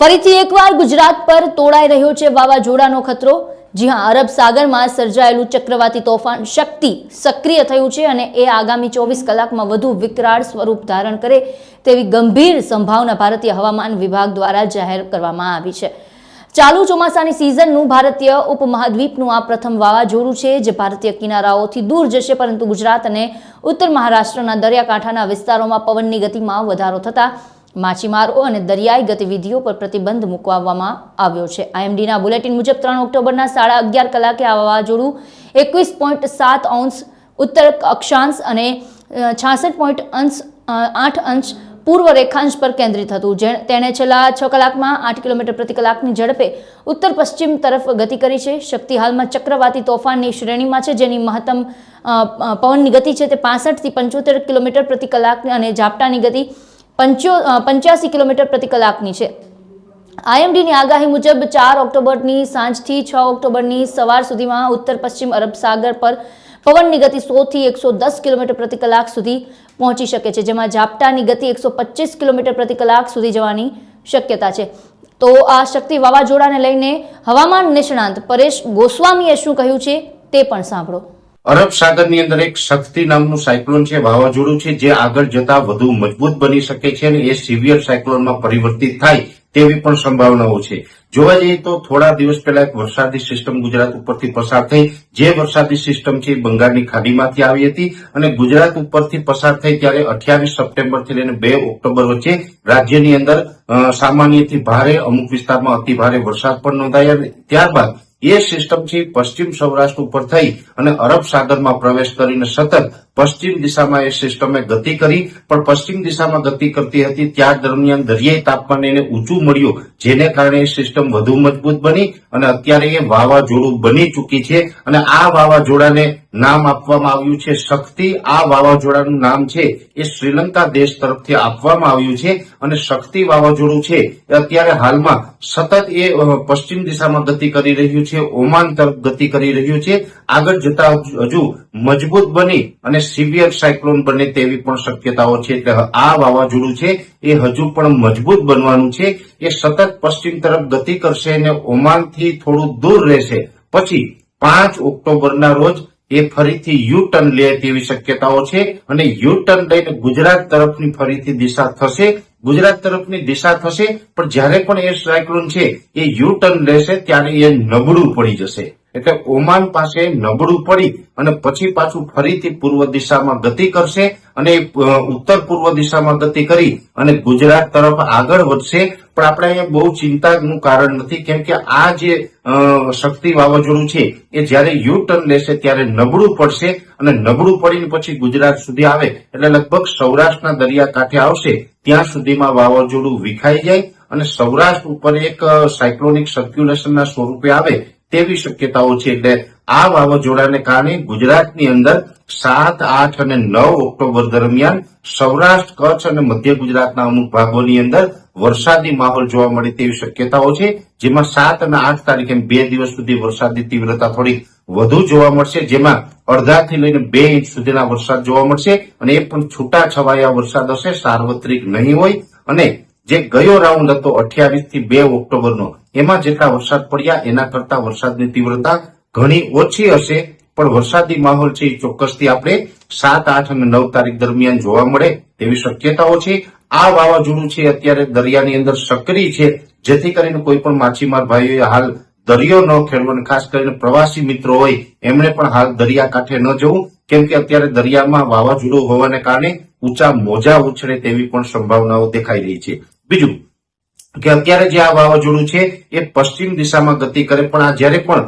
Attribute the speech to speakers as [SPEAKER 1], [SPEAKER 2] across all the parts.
[SPEAKER 1] ફરીથી એકવાર ગુજરાત પર તોડાઈ રહ્યો છે વાવાઝોડાનો ખતરો. જી હા અરબ સાગરમાં સર્જાયેલું ચક્રવાતી તોફાન શક્તિ સક્રિય થયું છે અને એ આગામી ચોવીસ કલાકમાં વધુ વિકરાળ સ્વરૂપ ધારણ કરે તેવી ગંભીર સંભાવના ભારતીય હવામાન વિભાગ દ્વારા જાહેર કરવામાં આવી છે. ચાલુ ચોમાસાની સિઝનનું ભારતીય ઉપમહાદ્વીપનું આ પ્રથમ વાવાઝોડું છે જે ભારતીય કિનારાઓથી દૂર જશે, પરંતુ ગુજરાત અને ઉત્તર મહારાષ્ટ્રના દરિયાકાંઠાના વિસ્તારોમાં પવનની ગતિમાં વધારો થતાં માછીમારો અને દરિયાઈ ગતિવિધિઓ પર પ્રતિબંધ મૂકવામાં આવ્યો છે. આઈએમડીના બુલેટિન મુજબ ત્રણ ઓક્ટોબરના સાડા અગિયાર કલાકે આ વાવાઝોડું એકવીસ પોઈન્ટ સાત અંશ ઉત્તર અક્ષાંશ અને છાસઠ પોઈન્ટ અંશ આઠ અંશ પૂર્વ રેખાંશ પર કેન્દ્રિત હતું. જે, તેણે છેલ્લા છ કલાકમાં આઠ કિલોમીટર પ્રતિ કલાકની ઝડપે ઉત્તર પશ્ચિમ તરફ ગતિ કરી છે. શક્તિ હાલમાં ચક્રવાતી તોફાનની શ્રેણીમાં છે, જેની મહત્તમ પવનની ગતિ છે તે પાસઠથી પંચોતેર કિલોમીટર પ્રતિ કલાક અને ઝાપટાની ગતિ પંચો પંચ્યાસી કિલોમીટર પ્રતિ કલાકની છે. આઈએમડીની આગાહી મુજબ ચાર ઓક્ટોબરની સાંજથી છ ઓક્ટોબરની સવાર સુધીમાં ઉત્તર પશ્ચિમ અરબ સાગર પર પવનની ગતિ સોથી એકસો દસ કિલોમીટર પ્રતિ કલાક સુધી પહોંચી શકે છે, જેમાં ઝાપટાની ગતિ એકસો પચીસ કિલોમીટર પ્રતિ કલાક સુધી જવાની શક્યતા છે. તો આ શક્તિ વાવાઝોડાને લઈને હવામાન નિષ્ણાંત પરેશ ગોસ્વામીએ શું કહ્યું છે તે પણ સાંભળો.
[SPEAKER 2] અરબ સાગરની અંદર એક શક્તિ નામનું સાયક્લોન છે, વાવાઝોડું છે, જે આગળ જતા વધુ મજબૂત બની શકે છે અને એ સિવિયર સાયક્લોનમાં પરિવર્તિત થાય તેવી પણ સંભાવનાઓ છે. જોવા જઈએ તો થોડા દિવસ પહેલા એક વરસાદી સિસ્ટમ ગુજરાત ઉપરથી પસાર થઈ. જે વરસાદી સિસ્ટમ છે બંગાળની ખાડીમાંથી આવી હતી અને ગુજરાત ઉપરથી પસાર થઈ ત્યારે અઠ્યાવીસ સપ્ટેમ્બરથી લઈને બે ઓક્ટોબર વચ્ચે રાજ્યની અંદર સામાન્યથી ભારે અમુક વિસ્તારમાં અતિ ભારે વરસાદ પણ નોંધાયા. ત્યારબાદ એ સિસ્ટમથી પશ્ચિમ સૌરાષ્ટ્ર ઉપર થઈ અને અરબ સાગરમાં પ્રવેશ કરીને સતત પશ્ચિમ દિશામાં એ સિસ્ટમે ગતિ કરી, પણ પશ્ચિમ દિશામાં ગતિ કરતી હતી, ત્યાં દરમિયાન દરિયાઈ તાપમાન એને ઊંચું મળ્યું, જેને કારણે સિસ્ટમ વધુ મજબૂત બની અને અત્યારે એ વાવાઝોડું બની ચૂકી છે અને આ વાવાઝોડાને નામ આપવામાં આવ્યું છે શક્તિ. આ વાવાઝોડાનું નામ છે એ શ્રીલંકા દેશ તરફથી આપવામાં આવ્યું છે અને શક્તિ વાવાઝોડું છે એ અત્યારે હાલમાં સતત એ પશ્ચિમ દિશામાં ગતિ કરી રહ્યું છે, ઓમાન તરફ ગતિ કરી રહ્યું છે. આગળ જતા હજુ મજબૂત બની અને સિવિયર સાયક્લોન બને તેવી પણ શક્યતાઓ છે. એટલે આ વાવાઝોડું છે એ હજુ પણ મજબૂત બનવાનું છે. એ સતત પશ્ચિમ તરફ ગતિ કરશે અને ઓમાનથી થોડું દૂર રહેશે. પછી પાંચ ઓક્ટોબરના રોજ એ ફરીથી યુ ટર્ન લે તેવી શક્યતાઓ છે અને યુ ટર્ન લઈને ગુજરાત તરફની ફરીથી દિશા થશે. ગુજરાત તરફની દિશા થશે, પણ જ્યારે પણ એ સાયક્લોન છે એ યુ ટર્ન લેશે ત્યારે એ નબળું પડી જશે. એટલે ઓમાન પાસે નબળું પડી અને પછી પાછું ફરીથી પૂર્વ દિશામાં ગતિ કરશે અને ઉત્તર પૂર્વ દિશામાં ગતિ કરી અને ગુજરાત તરફ આગળ વધશે. પણ આપણે બહુ ચિંતાનું કારણ નથી, કેમ કે આ જે શક્તિ વાવાઝોડું છે, એ જ્યારે યુ ટર્ન લેશે ત્યારે નબળું પડશે અને નબળું પડીને પછી ગુજરાત સુધી આવે. એટલે લગભગ સૌરાષ્ટ્રના દરિયાકાંઠે આવશે, ત્યાં સુધીમાં વાવાઝોડું વિખાઈ જાય અને સૌરાષ્ટ્ર ઉપર એક સાયક્લોનિક સર્ક્યુલેશનના સ્વરૂપે આવે તેવી શક્યતાઓ છે એટલે આ વાવાઝોડાને કારણે ગુજરાતની અંદર સાત, આઠ અને નવ ઓક્ટોબર દરમિયાન સૌરાષ્ટ્ર, કચ્છ અને મધ્ય ગુજરાતના અમુક ભાગોની અંદર વરસાદી માહોલ જોવા મળે તેવી શક્યતાઓ છે, જેમાં સાત અને આઠ તારીખે બે દિવસ સુધી વરસાદની તીવ્રતા થોડી વધુ જોવા મળશે, જેમાં અડધાથી લઈને બે ઇંચ સુધીના વરસાદ જોવા મળશે અને એ પણ છૂટા છવાયા વરસાદ હશે, સાર્વત્રિક નહીં હોય અને જે ગયો રાઉન્ડ હતો અઠ્યાવીસથી બે ઓક્ટોબરનો, એમાં જેટલા વરસાદ પડ્યા, એના કરતા વરસાદની તીવ્રતા ઘણી ઓછી હશે, પણ વરસાદી માહોલ છે એ ચોક્કસથી આપણે સાત, આઠ અને નવ તારીખ દરમિયાન જોવા મળે તેવી શક્યતાઓ છે. આ વાવાઝોડું છે અત્યારે દરિયાની અંદર સક્રિય છે, જેથી કરીને કોઈ પણ માછીમાર ભાઈઓએ હાલ દરિયો ન ખેડવો ખાસ કરીને પ્રવાસી મિત્રો હોય, એમણે પણ હાલ દરિયાકાંઠે ન જવું, કેમ કે અત્યારે દરિયામાં વાવાઝોડું હોવાને કારણે ઊંચા મોજા ઉછળે તેવી પણ સંભાવનાઓ દેખાઈ રહી છે. બીજું, કે અત્યારે જે આ વાવાઝોડું છે, એ પશ્ચિમ દિશામાં ગતિ કરે, પણ આ જ્યારે પણ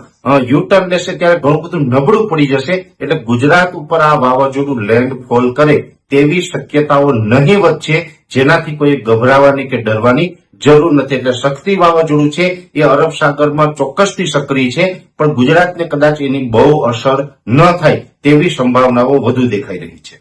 [SPEAKER 2] યુટર્ન લેશે, ત્યારે ઘણું બધું નબળું પડી જશે, એટલે ગુજરાત ઉપર આ વાવાઝોડું લેન્ડફોલ કરે તેવી શક્યતાઓ નહીવત છે જેનાથી કોઈ ગભરાવાની કે ડરવાની જરૂર નથી. એટલે શક્તિ વાવાઝોડું છે, એ અરબ સાગરમાં ચોક્કસથી સક્રિય છે, પણ ગુજરાતને કદાચ એની બહુ અસર ન થાય તેવી સંભાવનાઓ વધુ દેખાઈ રહી છે.